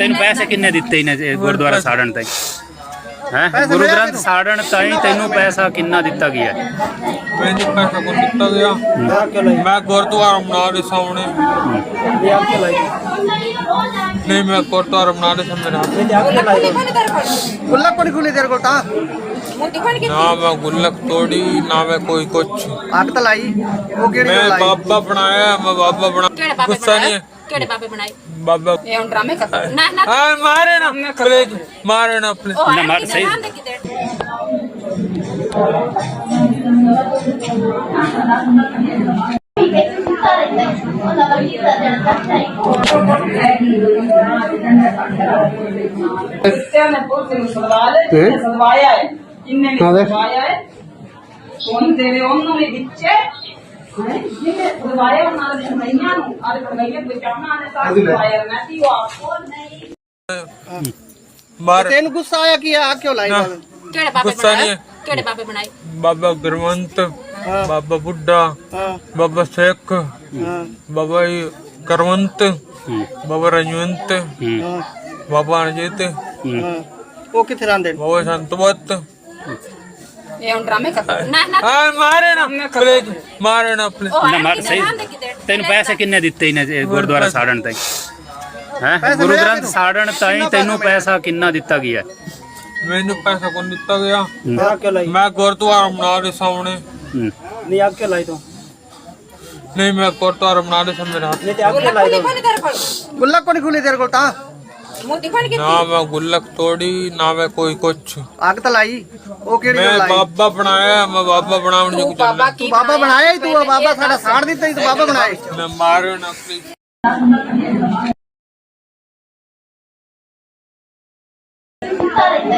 ਤੈਨੂੰ ਪੈਸੇ ਕਿੰਨੇ ਦਿੱਤੇ ਇਹਨੇ ਇਹ ਗੁਰਦੁਆਰਾ ਸਾੜਨ ਤਾਈ? ਹੈ? ਗੁਰੂ ਗ੍ਰੰਥ ਸਾੜਨ ਤਾਈ ਤੈਨੂੰ ਪੈਸਾ ਕਿੰਨਾ ਦਿੱਤਾ ਗਿਆ? ਮੈਨੂੰ ਪੈਸਾ ਕੋ ਦਿੱਤਾ ਗਿਆ? ਮੈਂ ਗੁਰਦੁਆਰਾ ਬਣਾ ਦੇ ਸਾਹਮਣੇ ਨਹੀਂ ਮੈਂ ਗੁਰਦੁਆਰਾ ਬਣਾ ਦੇ ਸਾਹਮਣੇ ਗੁੱਲਕ ਕੋਣੀ ਖੁੱਲੀ ਤੇਰੇ ਕੋਲ ਤਾਂ। ਨਾ ਮੈਂ ਗੁੱਲਕ ਤੋੜੀ ਨਾ ਮੈਂ ਕੋਈ ਕੁਛ। ਅੱਗ ਤਾਂ ਲਾਈ। ਉਹ ਕਿਹੜੀ ਮੈਂ ਬਾਬਾ ਬਣਾਇਆ ਮੈਂ ਬਾਬਾ ਬਣਾ ਗੁੱਸਾ ਨਹੀਂ। ਕਿਹੜੇ ਬਾਬੇ ਬਣਾਏ? ਬਾਬਾ ਇਹ ਹੁਣ ਡਰਾਮੇ ਕਰ ਨਾ। ਨਾ ਆ ਮਾਰੇ ਨਾ। ਪਲੀਜ਼ ਮਾਰੇ ਨਾ ਪਲੀਜ਼ ਉਹ ਨਾ, ਮਾਰ- ਸਹੀ। ਦੇ ਸਲਵਾਇਆ ਹੈ। ਜਿੰਨੇ ਵੀ ਸਲਵਾਇਆ ਹੈ? ਸੋਨ ਤੇਰੇ ਉਹਨੂੰ ਵੀ ਵਿੱਚੇ ਹੈਂ? ਜਿਹਨੇ ਸਲਵਾਇਆ ਉਹਨਾਂ ਦੇ ਕਮਈਆਂ ਨੂੰ ਆਦੇ ਕਮਈਆਂ ਬਚਾਉਣਾ ਨੇ ਤਾਂ ਸਲਵਾਇਆ ਨਾ ਸੀ ਉਹ ਆਪੋ ਨਹੀਂ ਮਾਰ ਤੈਨੂੰ ਗੁੱਸਾ ਆਇਆ ਕੀ ਆ ਕਿਉਂ ਲਾਈ ਨਾ। ਗੱਲ? ਕਿਹੜੇ ਬਾਬੇ ਗੁੱਸਾ ਨਹੀਂ ਬਣਾਏ? ਹੈ। ਕਿਹੜੇ ਬਾਬੇ ਬਣਾਏ? ਬਾਬਾ ਗੁਰਵੰਤ ਬਾਬਾ ਬੁੱਢਾ ਹਾਂ। ਬਾਬਾ ਸੇਖ ਹਾਂ। ਬਾਬਾ ਇਹ ਕਰਵੰਤ ਬਾਬਾ ਰਜਵੰਤ ਹੂੰ ਹਾਂ, ਬਾਬਾ ਅਨਜੀਤ ਹੂੰ। ਹਾਂ ਉਹ ਕਿੱਥੇ ਰਹਿੰਦੇ ਨੇ? ਬਾਬਾ ਸੰਤਵਤ ਨਾ। ਨਾ ਆ ਮਾਰੇ ਨਾ। ਪਲੀਜ਼ ਮਾਰੇ ਨਾ ਉਹ ਨਾ, ਹੈ ਮਾਰ- ਸਹੀ। ਤੈਨੂੰ ਪੈਸੇ ਕਿੰਨੇ ਦਿੱਤੇ ਇਹਨੇ ਇਹ ਗੁਰਦੁਆਰਾ ਸਾੜਨ ਤਾਈ? ਹੈ? ਗੁਰੂ ਗ੍ਰੰਥ? ਸਾੜਨ ਤਾਈ ਤੈਨੂੰ ਪੈਸਾ ਕਿੰਨਾ ਦਿੱਤਾ ਗਿਆ? ਮੈਨੂੰ ਪੈਸਾ ਕੋ ਦਿੱਤਾ ਗਿਆ? ਆ ਕਿਉਂ ਲਾਈ। ਮੈਂ ਗੁਰਦੁਆਰਾ ਬਣਾ ਦੇ ਸਾਹਮਣੇ ਹੂੰ। ਨਹੀਂ ਅੱਗ ਕਿਉਂ ਲਾਈ ਤੂੰ। ਨਹੀਂ ਮੈਂ ਗੁਰਦੁਆਰਾ ਬਣਾ ਦੇ ਸਾਹਮਣੇ ਨਹੀਂ ਤੇ ਅੱਗ ਕਿਉਂ ਗੁੱਲਕ ਲਾਈ ਕੋਣੀ ਤੂੰ। ਕੋਣੀ ਤੇਰੇ ਕੋਲ। ਗੁੱਲਕ ਕੋਣੀ ਨਾ ਮੈਂ ਗੁੱਲਕ ਤੋੜੀ ਨਾ ਮੈਂ ਕੋਈ ਕੁਛ। ਅੱਗ ਤਾਂ ਲਾਈ? ਉਹ ਕਿਹੜੀ ਗੱਲ ਮੈਂ ਬਾਬਾ ਬਣਾਇਆ ਮੈਂ ਬਾਬਾ ਬਣਾਉਣ ਤੂੰ ਨੂੰ ਬਾਬਾ ਚੱਲਣਾ। ਕੀ ਤੂੰ ਬਾਬਾ ਬਣਾਇਆ? ਹੀ ਤੂੰ ਆ ਬਾਬਾ ਸਾਡਾ ਸਾੜ ਦਿੱਤਾ ਹੀ ਤੂੰ ਬਾਬਾ ਬਣਾਏ ਮੈਂ ਮਾਰਿਓ ਨਾ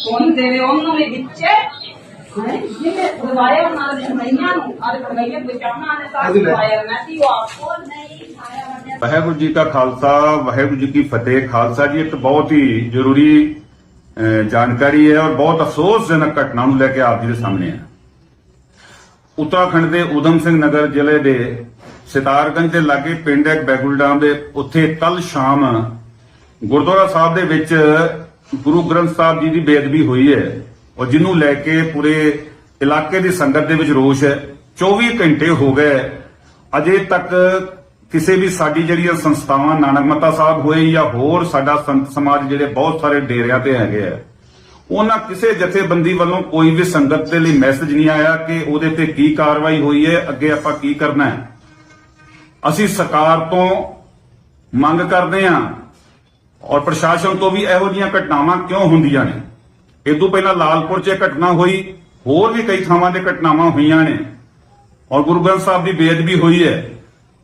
ਸੋਨ ਤੇਰੇ ਉਹਨੂੰ ਵਿੱਚੇ ਹੈਂ? ਦੇ ਕਮਈਆਂ ਨੂੰ ਆਦੇ ਕਮਈਆਂ ਬਚਾਉਣਾ ਨੇ ਤਾਂ ਸਲਵਾਇਆ ਨਾ ਸੀ ਉਹ ਆਪੋ ਨਹੀਂ ਵਾਹਿਗੁਰੂ ਜੀ ਕਾ ਖਾਲਸਾ ਵਾਹਿਗੁਰੂ ਜੀ ਕੀ ਫਤਿਹ ਖਾਲਸਾ ਜੀ ਇੱਕ ਬਹੁਤ ਹੀ ਜ਼ਰੂਰੀ ਜਾਣਕਾਰੀ ਹੈ ਔਰ ਬਹੁਤ ਅਫਸੋਸਜਨਕ ਘਟਨਾ ਨੂੰ ਲੈ ਕੇ ਆਪ ਜੀ ਦੇ ਸਾਹਮਣੇ ਹੈ ਉੱਤਰਾਖੰਡ ਦੇ ਊਧਮ ਸਿੰਘ ਨਗਰ ਜ਼ਿਲ੍ਹੇ ਦੇ ਸਿਤਾਰਗੰਜ ਦੇ ਲਾਗੇ ਪਿੰਡ ਹੈ ਬੈਗੁਲ ਡਾਮ ਦੇ ਉੱਥੇ ਕੱਲ ਸ਼ਾਮ ਗੁਰਦੁਆਰਾ ਸਾਹਿਬ ਦੇ ਵਿੱਚ ਗੁਰੂ ਗ੍ਰੰਥ ਸਾਹਿਬ ਜੀ ਦੀ ਬੇਅਦਬੀ ਹੋਈ ਹੈ ਔਰ ਜਿਹਨੂੰ ਲੈ ਕੇ ਪੂਰੇ ਇਲਾਕੇ ਦੀ ਸੰਗਤ ਦੇ ਵਿੱਚ ਰੋਸ਼ ਹੈ 24 ਘੰਟੇ ਹੋ ਗਏ। ਅਜੇ ਤੱਕ ਕਿਸੇ ਵੀ ਸਾਡੀ ਜਿਹੜੀਆਂ ਸੰਸਥਾਵਾਂ, ਨਾਨਕ ਮੱਤਾ ਸਾਹਿਬ ਹੋਏ ਜਾਂ ਹੋਰ ਸਾਡਾ ਸੰਤ ਸਮਾਜ ਜਿਹੜੇ ਬਹੁਤ ਸਾਰੇ ਡੇਰਿਆਂ ਤੇ ਹੈਗੇ ਆ, ਉਹਨਾਂ ਕਿਸੇ ਜਥੇਬੰਦੀ ਵੱਲੋਂ ਕੋਈ ਵੀ ਸੰਗਤ ਦੇ ਲਈ ਮੈਸੇਜ ਨਹੀਂ ਆਇਆ ਕਿ ਉਹਦੇ ਤੇ ਕੀ ਕਾਰਵਾਈ ਹੋਈ ਹੈ, ਅੱਗੇ ਆਪਾਂ ਕੀ ਕਰਨਾ ਹੈ। ਅਸੀਂ ਸਰਕਾਰ ਤੋਂ ਮੰਗ ਕਰਦੇ ਹਾਂ ਔਰ ਪ੍ਰਸ਼ਾਸਨ ਤੋਂ ਵੀ ਇਹੋ ਜਿਹੀਆਂ ਘਟਨਾਵਾਂ ਕਿਉਂ ਹੁੰਦੀਆਂ ਨੇ? ਇਦੋਂ ਪਹਿਲਾਂ ਲਾਲਪੁਰ 'ਚ ਇਹ ਘਟਨਾ ਹੋਈ, ਹੋਰ ਵੀ ਕਈ ਥਾਵਾਂ ਤੇ ਘਟਨਾਵਾਂ ਹੋਈਆਂ ਨੇ। ਔਰ ਗੁਰੂ ਗ੍ਰੰਥ ਸਾਹਿਬ ਦੀ ਬੇਅਦਬੀ ਹੋਈ ਹੈ।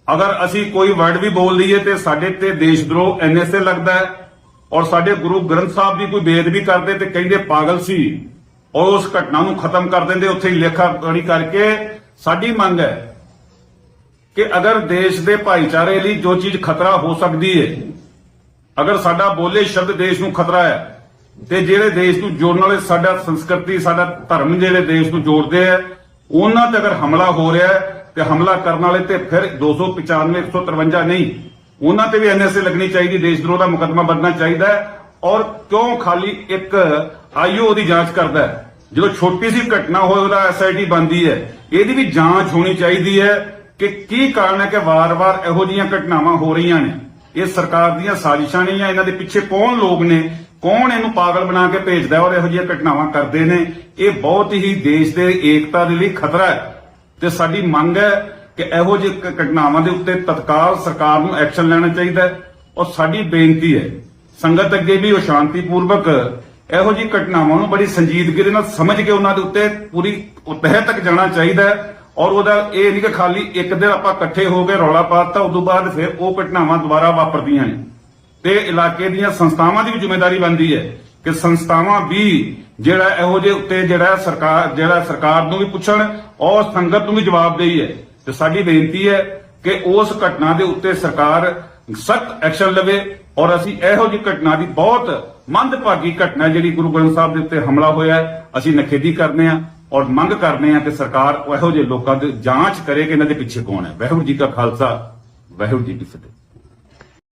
ਅਗਰ ਅਸੀਂ ਕੋਈ ਵਰਡ ਵੀ ਬੋਲ ਲਈਏ ਤੇ ਸਾਡੇ ਤੇ ਦੇਸ਼ਦਰੋਹ ਐਨਐਸਏ ਲੱਗਦਾ ਹੈ ਔਰ ਸਾਡੇ ਗੁਰੂ ਗ੍ਰੰਥ ਸਾਹਿਬ ਦੀ ਕੋਈ ਬੇਅਦਬੀ ਕਰਦੇ ਤੇ ਕਹਿੰਦੇ ਪਾਗਲ ਸੀ ਔਰ ਉਸ ਘਟਨਾ ਨੂੰ ਖਤਮ ਕਰ ਦਿੰਦੇ, ਉੱਥੇ ਹੀ ਲੇਖਾ ਤੋੜੀ ਕਰਕੇ ਸਾਡੀ ਮੰਗ ਹੈ ਕਿ ਅਗਰ ਦੇਸ਼ ਦੇ ਭਾਈਚਾਰੇ ਲਈ ਜੋ ਚੀਜ਼ ਖਤਰਾ ਹੋ ਸਕਦੀ ਹੈ ਅਗਰ ਸਾਡਾ ਬੋਲੇ ਸ਼ਬਦ ਦੇਸ਼ ਨੂੰ ਖਤਰਾ ਹੈ, ਤੇ ਜਿਹੜੇ ਦੇਸ਼ ਨੂੰ ਜੋੜਨ ਵਾਲੇ ਸਾਡਾ ਸੰਸਕ੍ਰਿਤੀ, ਸਾਡਾ ਧਰਮ ਜਿਹੜੇ ਦੇਸ਼ ਨੂੰ ਜੋੜਦੇ ਆ, ਉਹਨਾਂ ਤੇ ਅਗਰ ਹਮਲਾ ਹੋ ਰਿਹਾ ਹੈ, ਤੇ ਹਮਲਾ ਕਰਨ ਵਾਲੇ ਤੇ ਫਿਰ 295 153 ਨਹੀਂ, ਉਹਨਾਂ ਤੇ ਵੀ ਐਨਐਸਏ ਲੱਗਣੀ ਚਾਹੀਦੀ, ਦੇਸ਼ ਦਰੋਹ ਦਾ ਮੁਕੱਦਮਾ ਬਣਨਾ ਚਾਹੀਦਾ ਹੈ। ਔਰ ਕਿਉਂ ਖਾਲੀ ਇੱਕ ਆਈਓ ਦੀ ਜਾਂਚ ਕਰਦਾ ਹੈ? ਜਦੋਂ ਛੋਟੀ ਸੀ ਘਟਨਾ ਹੋਏ, ਉਹਦਾ ਐਸਆਈਟੀ ਬੰਦੀ ਹੈ, ਇਹਦੀ ਵੀ ਜਾਂਚ ਹੋਣੀ ਚਾਹੀਦੀ ਹੈ ਕਿ ਕੀ ਕਾਰਨ ਹੈ ਕਿ ਵਾਰ-ਵਾਰ ਇਹੋ ਜਿਹੀਆਂ ਘਟਨਾਵਾਂ ਹੋ ਰਹੀਆਂ ਨੇ। ਇਹ ਸਰਕਾਰ ਦੀਆਂ ਸਾਜ਼ਿਸ਼ਾਂ ਨੇ ਜਾਂ ਇਹਨਾਂ ਦੇ ਪਿੱਛੇ ਕੌਣ ਲੋਕ ਨੇ, ਕੌਣ ਇਹਨੂੰ ਪਾਗਲ ਬਣਾ ਕੇ ਭੇਜਦਾ ਔਰ ਇਹੋ ਜਿਹੀਆਂ ਘਟਨਾਵਾਂ ਕਰਦੇ ਨੇ, ਇਹ ਬਹੁਤ ਹੀ ਦੇਸ਼ ਦੇ ਏਕਤਾ ਦੇ ਲਈ ਖਤਰਾ ਹੈ। ਤੇ ਸਾਡੀ ਮੰਗ ਹੈ ਕਿ ਇਹੋ ਜਿਹੀ ਘਟਨਾਵਾਂ ਦੇ ਉੱਤੇ ਤਤਕਾਲ ਸਰਕਾਰ ਨੂੰ ਐਕਸ਼ਨ ਲੈਣਾ ਚਾਹੀਦਾ ਹੈ ਔਰ ਸਾਡੀ ਬੇਨਤੀ ਹੈ, ਸੰਗਤ ਅੱਗੇ ਵੀ ਉਹ ਸ਼ਾਂਤੀਪੂਰਵਕ ਇਹੋ ਜਿਹੀ ਘਟਨਾਵਾਂ ਨੂੰ ਬੜੀ ਸੰਜੀਦਗੀ ਦੇ ਨਾਲ ਸਮਝ ਕੇ ਉਹਨਾਂ ਦੇ ਉੱਤੇ ਪੂਰੀ ਤਹਿ ਤੱਕ ਜਾਣਾ ਚਾਹੀਦਾ ਹੈ ਔਰ ਉਹਦਾ ਇਹ ਨਹੀਂ ਕਿ ਖਾਲੀ ਇੱਕ ਦਿਨ ਆਪਾਂ ਇਕੱਠੇ ਹੋ ਕੇ ਰੌਲਾ ਪਾਤਾ ਉਦੋਂ ਬਾਅਦ ਫਿਰ ਉਹ ਘਟਨਾਵਾਂ ਦੁਬਾਰਾ ਵਾਪਰਦੀਆਂ ਨੇ। ਤੇ ਇਲਾਕੇ ਦੀਆਂ ਸੰਸਥਾਵਾਂ ਦੀ ਵੀ ਜ਼ਿੰਮੇਵਾਰੀ ਬਣਦੀ ਹੈ ਕਿ ਸੰਸਥਾਵਾਂ ਵੀ ਜਿਹੜਾ ਇਹੋ ਜਿਹੇ ਉੱਤੇ ਜਿਹੜਾ ਸਰਕਾਰ ਜਿਹੜਾ ਸਰਕਾਰ ਨੂੰ ਵੀ ਪੁੱਛਣ ਔਰ ਸੰਗਤ ਨੂੰ ਵੀ ਜਵਾਬਦੇਹੀ ਹੈ। ਤੇ ਸਾਡੀ ਬੇਨਤੀ ਹੈ ਕਿ ਉਸ ਘਟਨਾ ਦੇ ਉੱਤੇ ਸਰਕਾਰ ਸਖਤ ਐਕਸ਼ਨ ਲਵੇ ਔਰ ਅਸੀਂ ਇਹੋ ਜਿਹੀ ਘਟਨਾ ਦੀ ਬਹੁਤ ਮੰਦਭਾਗੀ ਘਟਨਾ ਜਿਹੜੀ ਗੁਰੂ ਗ੍ਰੰਥ ਸਾਹਿਬ ਦੇ ਉੱਤੇ ਹਮਲਾ ਹੋਇਆ ਹੈ, ਅਸੀਂ ਨਖੇਦੀ ਕਰਦੇ ਹਾਂ। ਔਰ ਮੰਗ ਕਰਦੇ ਆ ਕਿ ਸਰਕਾਰ ਇਹੋ ਜਿਹੇ ਲੋਕਾਂ ਦੀ ਜਾਂਚ ਕਰੇ ਕਿ ਇਹਨਾਂ ਦੇ ਪਿੱਛੇ ਕੌਣ ਹੈ। ਵਾਹਿਗੁਰੂ ਜੀ ਕਾ ਖਾਲਸਾ, ਵਾਹਿਗੁਰੂ ਜੀ ਕੀ ਫਤਿਹ।